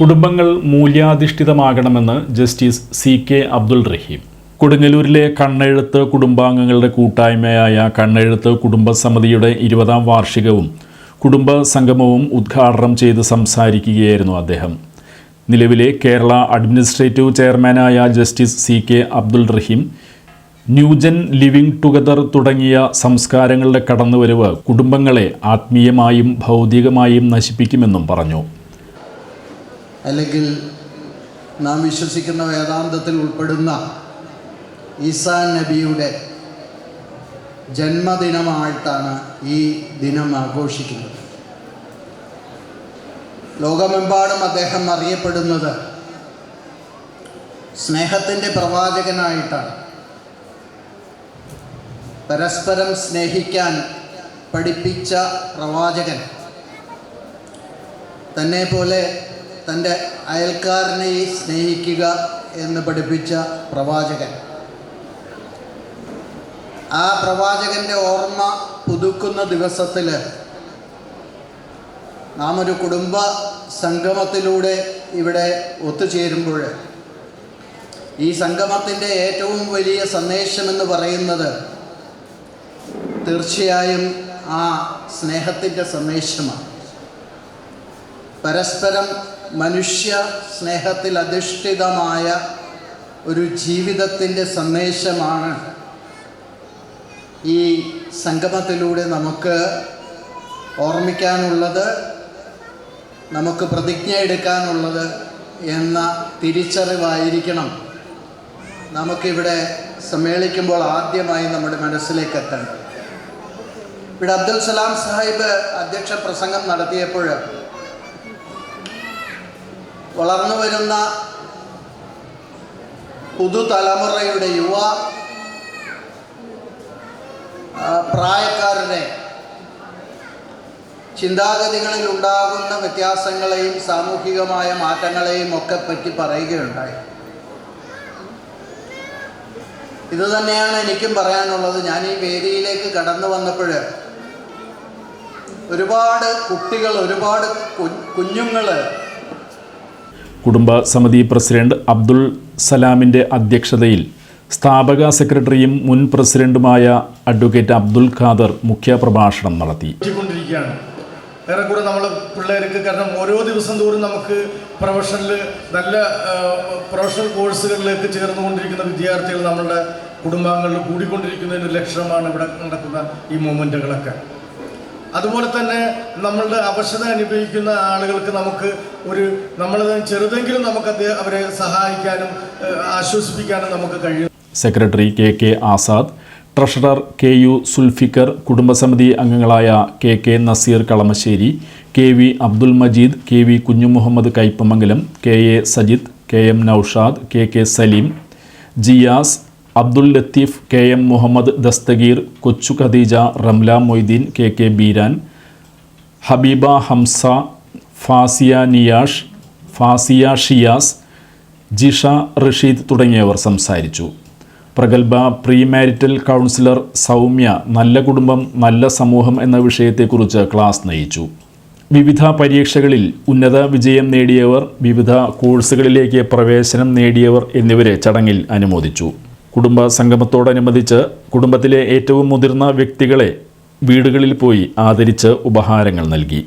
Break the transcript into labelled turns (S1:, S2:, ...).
S1: കുടുംബങ്ങൾ മൂല്യാധിഷ്ഠിതമാകണമെന്ന് justice C K Abdul Rahim. കൊടുങ്ങല്ലൂരിലെ കണ്ണെഴുത്ത് കുടുംബാംഗങ്ങളുടെ കൂട്ടായ്മയായ കണ്ണെഴുത്ത് കുടുംബസമിതിയുടെ ഇരുപതാം വാർഷികവും കുടുംബ സംഗമവും ഉദ്ഘാടനം ചെയ്ത് സംസാരിക്കുകയായിരുന്നു അദ്ദേഹം. നിലവിലെ കേരള അഡ്മിനിസ്ട്രേറ്റീവ് ചെയർമാനായ justice C K Abdul Rahim new gen living together തുടങ്ങിയ സംസ്കാരങ്ങളുടെ കടന്നുവരവ് കുടുംബങ്ങളെ ആത്മീയമായും ഭൗതികമായും നശിപ്പിക്കുമെന്നും പറഞ്ഞു.
S2: അല്ലെങ്കിൽ നാം വിശ്വസിക്കുന്ന വേദാന്തത്തിൽ ഉൾപ്പെടുന്ന ഈസാ നബിയുടെ ജന്മദിനമായിട്ടാണ് ഈ ദിനം ആഘോഷിക്കുന്നത്. ലോകമെമ്പാടും അദ്ദേഹം അറിയപ്പെടുന്നത് സ്നേഹത്തിന്റെ പ്രവാചകനായിട്ടാണ്. പരസ്പരം സ്നേഹിക്കാൻ പഠിപ്പിച്ച പ്രവാചകൻ. തന്നെ പോലെ തന്റെ അയൽക്കാരനെ സ്നേഹിക്കുക എന്ന് പഠിപ്പിച്ച പ്രവാചകൻ. ആ പ്രവാചകന്റെ ഓർമ്മ പുതുക്കുന്ന ദിവസത്തിൽ നാം ഒരു കുടുംബ സംഗമത്തിലൂടെ ഇവിടെ ഒത്തുചേരുമ്പോൾ ഈ സംഗമത്തിന്റെ ഏറ്റവും വലിയ സന്ദേശമെന്ന് പറയുന്നത് തീർച്ചയായും ആ സ്നേഹത്തിന്റെ സന്ദേശമാണ്. പരസ്പരം മനുഷ്യ സ്നേഹത്തിൽ അധിഷ്ഠിതമായ ഒരു ജീവിതത്തിന്റെ സന്ദേശമാണ് ഈ സംഗമത്തിലൂടെ നമുക്ക് ഓർമ്മിക്കാനുള്ളത് നമുക്ക് പ്രതിജ്ഞ എടുക്കാനുള്ളത് എന്ന തിരിച്ചറിവായിരിക്കണം. നമുക്കിവിടെ സമ്മേളിക്കുമ്പോൾ ആദ്യമായി നമ്മുടെ മനസ്സിലേക്ക് എത്തണം ഇവിടെ അബ്ദുൽ സലാം സാഹിബ് അധ്യക്ഷ പ്രസംഗം നടത്തിയപ്പോൾ വളർന്നു വരുന്ന പുതുതലമുറയുടെ യുവ പ്രായക്കാരുടെ ചിന്താഗതികളിൽ ഉണ്ടാകുന്ന വ്യത്യാസങ്ങളെയും സാമൂഹികമായ മാറ്റങ്ങളെയും ഒക്കെ പറ്റി പറയുകയുണ്ടായി. ഇത് തന്നെയാണ് എനിക്കും പറയാനുള്ളത്. ഞാൻ ഈ വേദിയിലേക്ക് കടന്നു വന്നപ്പോൾ ഒരുപാട് കുട്ടികൾ ഒരുപാട് കുഞ്ഞുങ്ങൾ
S1: കുടുംബ സമിതി പ്രസിഡന്റ് അബ്ദുൾ സലാമിന്റെ അധ്യക്ഷതയിൽ സ്ഥാപക സെക്രട്ടറിയും മുൻ പ്രസിഡന്റുമായ അഡ്വക്കേറ്റ് അബ്ദുൽ ഖാദർ മുഖ്യപ്രഭാഷണം നടത്തി.
S3: ഏറെക്കൂടെ നമ്മൾ പിള്ളേർക്ക് കാരണം ഓരോ ദിവസം തോറും നമുക്ക് പ്രൊഫഷണൽ നല്ല പ്രൊഫഷണൽ കോഴ്സുകളിലേക്ക് ചേർന്നുകൊണ്ടിരിക്കുന്ന വിദ്യാർത്ഥികൾ നമ്മളുടെ കുടുംബാംഗങ്ങളിൽ കൂടിക്കൊണ്ടിരിക്കുന്നതിന്റെ ലക്ഷണമാണ് ഇവിടെ നടക്കുന്ന ഈ മൂമെന്റുകളൊക്കെ അതുപോലെ തന്നെ നമ്മളുടെ അവശത അനുഭവിക്കുന്ന ആളുകൾക്ക് നമുക്ക് ഒരു നമ്മൾ ചെറുതെങ്കിലും നമുക്ക് അവരെ സഹായിക്കാനും ആശ്വസിപ്പിക്കാനും നമുക്ക് കഴിയും.
S1: Secretary K K Azad treasurer K U Sulfiqar കുടുംബസമിതി അംഗങ്ങളായ K K Naseer Kalamassery K V Abdul Majeed K V Kunjumuhammad Kaipamangalam K A Sajid K M Noushad K K Saleem Jiyas Abdul Latheef K M Muhammad Dasthageer Kochu Khadeeja Ramla Moideen K K Beeran Habeeba Hamza Fasiya Niyash Fasiya Shiyas Jisha Rasheed തുടങ്ങിയവർ സംസാരിച്ചു. പ്രഗത്ഭ pre marital councillor Soumya നല്ല കുടുംബം നല്ല സമൂഹം എന്ന വിഷയത്തെക്കുറിച്ച് class നയിച്ചു. വിവിധ പരീക്ഷകളിൽ ഉന്നത വിജയം നേടിയവർ വിവിധ കോഴ്സുകളിലേക്ക് പ്രവേശനം നേടിയവർ എന്നിവരെ ചടങ്ങിൽ അനുമോദിച്ചു. കുടുംബ സംഗമത്തോടനുബന്ധിച്ച് കുടുംബത്തിലെ ഏറ്റവും മുതിർന്ന വ്യക്തികളെ വീടുകളിൽ പോയി ആദരിച്ച് ഉപഹാരങ്ങൾ നൽകി.